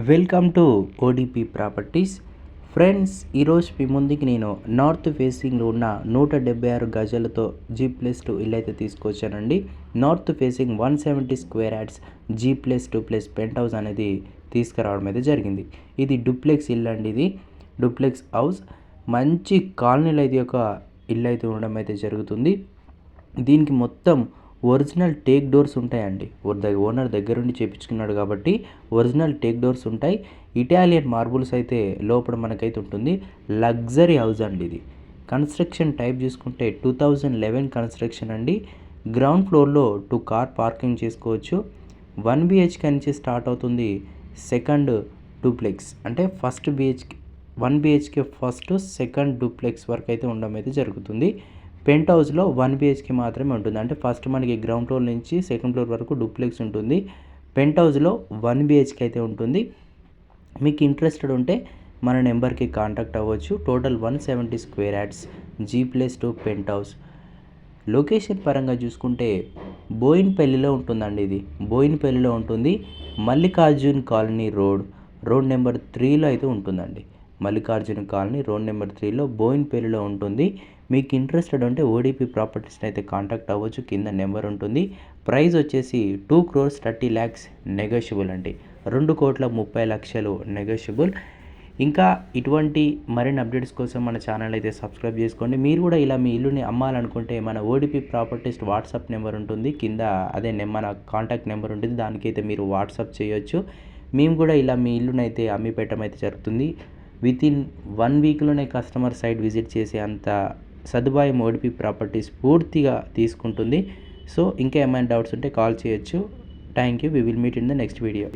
Welcome to ODP properties. Friends ఈరోజు మీ ముందుకి నేను నార్త్ ఫేసింగ్లో ఉన్న నూట డెబ్బై ఆరు గజాలతో జీ ప్లస్ టూ ఇల్లు అయితే తీసుకొచ్చానండి. North facing one seventy square yards G plus two plus penthouse అనేది తీసుకురావడం అయితే జరిగింది. ఇది డూప్లెక్స్ ఇల్లు అండి ఇది. Duplex house. మంచి కాలనీలు అయితే ఒక ఇల్లు అయితే ఉండడం అయితే జరుగుతుంది. దీనికి మొత్తం ఒరిజినల్ టేక్ డోర్స్ ఉంటాయండి. ఓనర్ దగ్గరుండి చేపించుకున్నాడు కాబట్టి ఒరిజినల్ టేక్ డోర్స్ ఉంటాయి. ఇటాలియన్ మార్బుల్స్ అయితే లోపల మనకైతే ఉంటుంది. లగ్జరీ హౌస్ అండి ఇది. కన్స్ట్రక్షన్ టైప్ చూసుకుంటే టూ థౌజండ్ లెవెన్ కన్స్ట్రక్షన్ అండి. గ్రౌండ్ ఫ్లోర్లో టూ కార్ పార్కింగ్ చేసుకోవచ్చు. వన్ బిహెచ్కే నుంచి స్టార్ట్ అవుతుంది సెకండ్ డూప్లెక్స్. అంటే first BHK one BHK first second duplex వరకు అయితే ఉండడం అయితే జరుగుతుంది. పెంట్ హౌస్లో వన్ బిహెచ్కే మాత్రమే ఉంటుంది. అంటే ఫస్ట్ మనకి గ్రౌండ్ ఫ్లోర్ నుంచి సెకండ్ ఫ్లోర్ వరకు డూప్లెక్స్ ఉంటుంది. పెంట్ హౌస్లో వన్ బిహెచ్కే అయితే ఉంటుంది. మీకు ఇంట్రెస్టెడ్ ఉంటే మన నెంబర్కి కాంటాక్ట్ అవ్వచ్చు. Total one seventy square yards G plus two penthouse. Location పరంగా చూసుకుంటే బోయిన్పల్లిలో ఉంటుందండి ఇది. బోయిన్పల్లిలో ఉంటుంది. Mallikarjun colony road. Road number త్రీలో అయితే ఉంటుందండి. మల్లికార్జున కాలనీ రోడ్ నెంబర్ త్రీలో బోయిన్పల్లిలో ఉంటుంది. మీకు ఇంట్రెస్టెడ్ ఉంటే ఓడిపి ప్రాపర్టీస్ని అయితే కాంటాక్ట్ అవ్వచ్చు. కింద నెంబర్ ఉంటుంది. ప్రైస్ వచ్చేసి two crores thirty lakhs negotiable అండి. రెండు కోట్ల ముప్పై లక్షలు నెగోషియబుల్. ఇంకా ఇటువంటి మరిన్ని అప్డేట్స్ కోసం మన ఛానల్ అయితే సబ్స్క్రైబ్ చేసుకోండి. మీరు కూడా ఇలా మీ ఇల్లుని అమ్మాలనుకుంటే మన ఓడిపి ప్రాపర్టీస్ వాట్సాప్ నెంబర్ ఉంటుంది. కింద అదే మన కాంటాక్ట్ నెంబర్ ఉంటుంది. దానికైతే మీరు వాట్సాప్ చేయొచ్చు. మేము కూడా ఇలా మీ ఇల్లునైతే అమ్మి పెట్టడం అయితే జరుగుతుంది. విత్ ఇన్ వన్ వీక్లోనే కస్టమర్ సైట్ విజిట్ చేసే అంత సదుపాయం ఓడిపి ప్రాపర్టీస్ పూర్తిగా తీసుకుంటుంది. సో ఇంకా ఏమైనా డౌట్స్ ఉంటే కాల్ చేయొచ్చు. Thank you we will meet in the next video